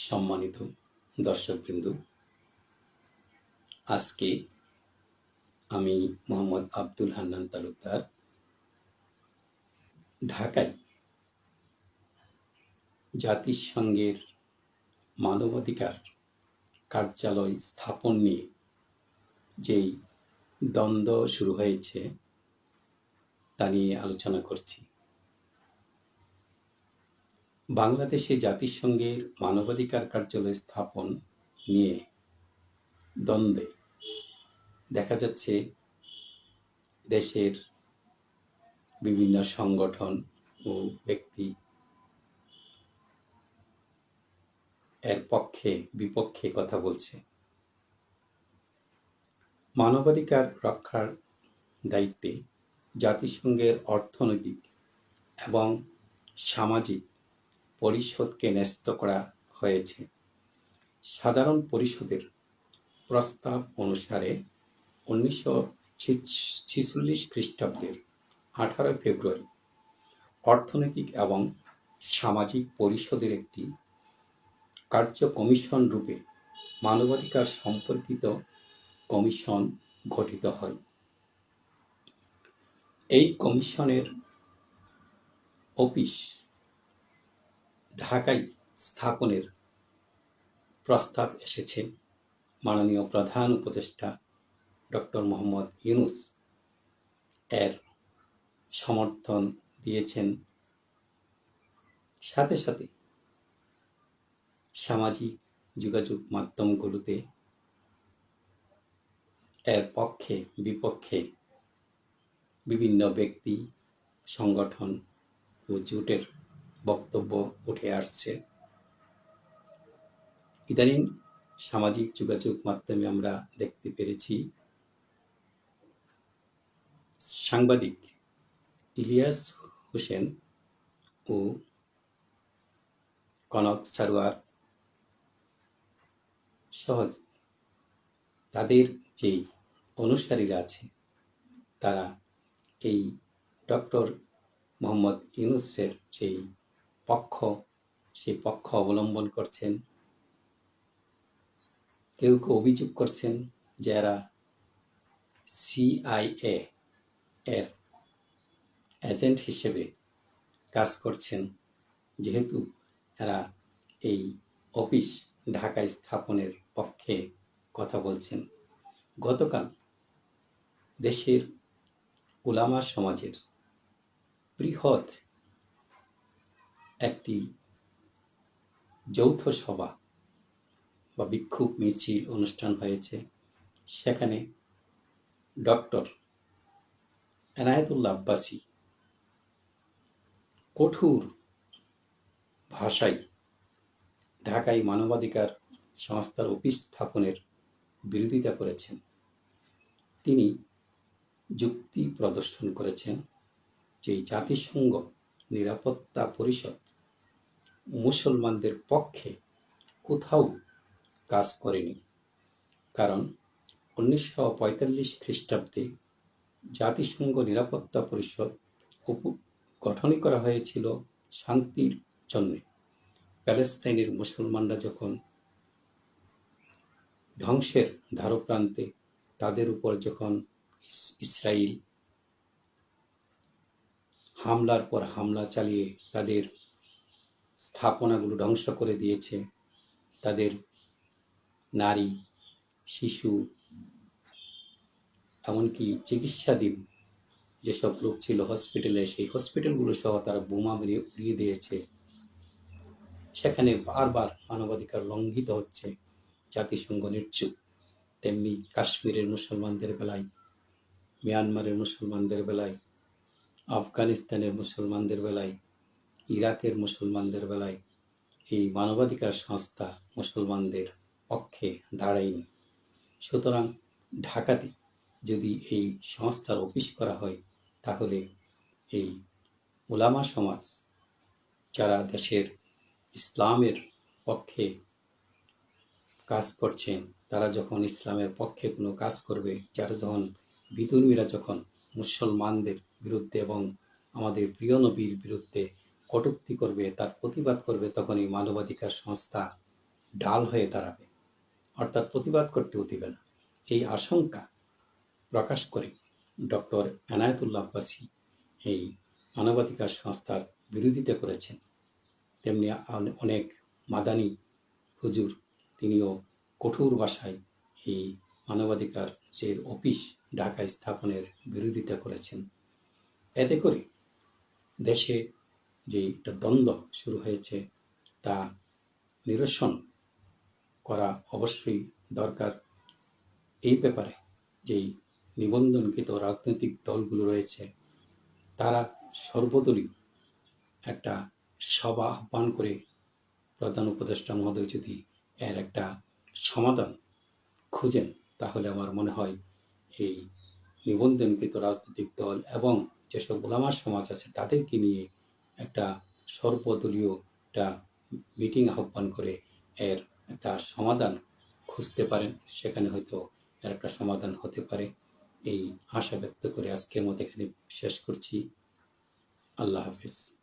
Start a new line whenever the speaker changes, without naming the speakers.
সম্মানিত দর্শকবৃন্দ, আজকে আমি মোহাম্মদ আব্দুল হান্নান তালুকদার, ঢাকায় জাতিসংঘের মানবাধিকার কার্যালয় স্থাপন নিয়ে যেই দ্বন্দ্ব শুরু হয়েছে তা নিয়ে আলোচনা করছি। বাংলাদেশে জাতিসংঘের মানবাধিকার কার্যালয় স্থাপন নিয়ে দ্বন্দ্বে দেখা যাচ্ছে দেশের বিভিন্ন সংগঠন ও ব্যক্তি এর পক্ষে, বিপক্ষে কথা বলছে। মানবাধিকার রক্ষার দায়িত্বে জাতিসংঘের অর্থনৈতিক এবং সামাজিক পরিষদকে ন্যস্ত করা হয়েছে। সাধারণ পরিষদের প্রস্তাব অনুসারে উনিশশো ছিচল্লিশ খ্রিস্টাব্দের আঠারো ফেব্রুয়ারি অর্থনৈতিক এবং সামাজিক পরিষদের একটি কার্য কমিশন রূপে মানবাধিকার সম্পর্কিত কমিশন গঠিত হয়। এই কমিশনের অফিস ঢাকায় স্থাপনের প্রস্তাব এসেছে। মাননীয় প্রধান উপদেষ্টা ডক্টর মোহাম্মদ ইউনুস এর সমর্থন দিয়েছেন। সাথে সাথে সামাজিক যোগাযোগ মাধ্যমগুলোতে এর পক্ষে বিপক্ষে বিভিন্ন ব্যক্তি সংগঠন ও জোটের বক্তব্য উঠে আসছে। ইদানিং সামাজিক যোগাযোগ মাধ্যমে আমরা দেখতে পেরেছি, সাংবাদিক ইলিয়াস হোসেন ও কনক সারোয়ার সহজ তাদের যেই অনুসারীরা আছে, তারা এই ডক্টর মোহাম্মদ ইউনুসের যেই পক্ষ, সেই পক্ষ অবলম্বন করছেন। কেউ কেউ অভিযোগ করছেন যে এরা সিআইএ এর এজেন্ট হিসেবে কাজ করছেন। যেহেতু এরা এই অফিস ঢাকায় স্থাপনের পক্ষে কথা বলছেন। গতকাল দেশের উলামা সমাজের বৃহৎ একটি যৌথ সভা বা বিক্ষোভ মিছিল অনুষ্ঠান হয়েছে। সেখানে ডক্টর এনায়েতুল্লাহ আব্বাসী কঠোর ভাষায় ঢাকায় মানবাধিকার সংস্থার অফিস স্থাপনের বিরোধিতা করেছেন। তিনি যুক্তি প্রদর্শন করেছেন যে জাতিসংঘ নিরাপত্তা পরিষদ মুসলমানদের পক্ষে কোথাও কাজ করেনি। কারণ উনিশশো পঁয়তাল্লিশ খ্রিস্টাব্দে জাতিসংঘ নিরাপত্তা পরিষদ গঠনই করা হয়েছিল শান্তির জন্যে। প্যালেস্তাইনের মুসলমানরা যখন ধ্বংসের ধারপ্রান্তে তাদের উপর যখন ইসরায়েল হামলার পর হামলা চালিয়ে তাদের স্থাপনাগুলো ধ্বংস করে দিয়েছে। তাদের নারী, শিশু, এমনকি চিকিৎসাধীন যেসব লোক ছিল হসপিটালে সেই হসপিটালগুলো সহ তারা বোমা মেরে উড়িয়ে দিয়েছে। সেখানে বারবার মানবাধিকার লঙ্ঘিত হচ্ছে। জাতিসংঘ নির্চুপ তেমনি কাশ্মীরের মুসলমানদের বেলায়, মিয়ানমারের মুসলমানদের বেলায়, আফগানিস্তানের মুসলমানদের বেলায় ইরাকের মুসলমানদের বেলায় এই মানবাধিকার সংস্থা মুসলমানদের পক্ষে দাঁড়ায়নি। সুতরাং ঢাকাতে যদি এই সংস্থার অফিস করা হয়, তাহলে এই ওলামা সমাজ, যারা দেশের ইসলামের পক্ষে কাজ করছেন, তারা যখন ইসলামের পক্ষে কোনো কাজ করবে, যারা যখন বিদুর্মীরা যখন মুসলমানদের বিরুদ্ধে এবং আমাদের প্রিয় নবীর বিরুদ্ধে কটূক্তি করবে, তার প্রতিবাদ করবে, তখন এই মানবাধিকার সংস্থা ডাল হয়ে দাঁড়াবে। অর্থাৎ প্রতিবাদ করতেও দিবে না। এই আশঙ্কা প্রকাশ করে ডক্টর এনায়েতুল্লাহ আব্বাসী এই মানবাধিকার সংস্থার বিরোধিতা করেছেন। তেমনি অনেক মাদানি হুজুর তিনিও কঠোর ভাষায় এই মানবাধিকার যে অফিস ঢাকায় স্থাপনের বিরোধিতা করেছেন। এতে করে দেশে যে একটা দ্বন্দ্ব শুরু হয়েছে, তা নিরসন করা অবশ্যই দরকার। এই ব্যাপারে যেই নিবন্ধনকৃত রাজনৈতিক দলগুলো রয়েছে, তারা সর্বদলীয় একটা সভা আহ্বান করে প্রধান উপদেষ্টা মহোদয় যদি এর একটা সমাধান খুঁজেন, তাহলে আমার মনে হয় এই নিবন্ধনকৃত রাজনৈতিক দল এবং যেসব ওলামা সমাজ আছে, তাদেরকে নিয়ে একটা সর্বদলীয় একটা মিটিং আহ্বান করে এর একটা সমাধান খুঁজতে পারেন। সেখানে হয়তো এর একটা সমাধান হতে পারে। এই আশা ব্যক্ত করে আজকের মতো এখানে শেষ করছি। আল্লাহ হাফিজ।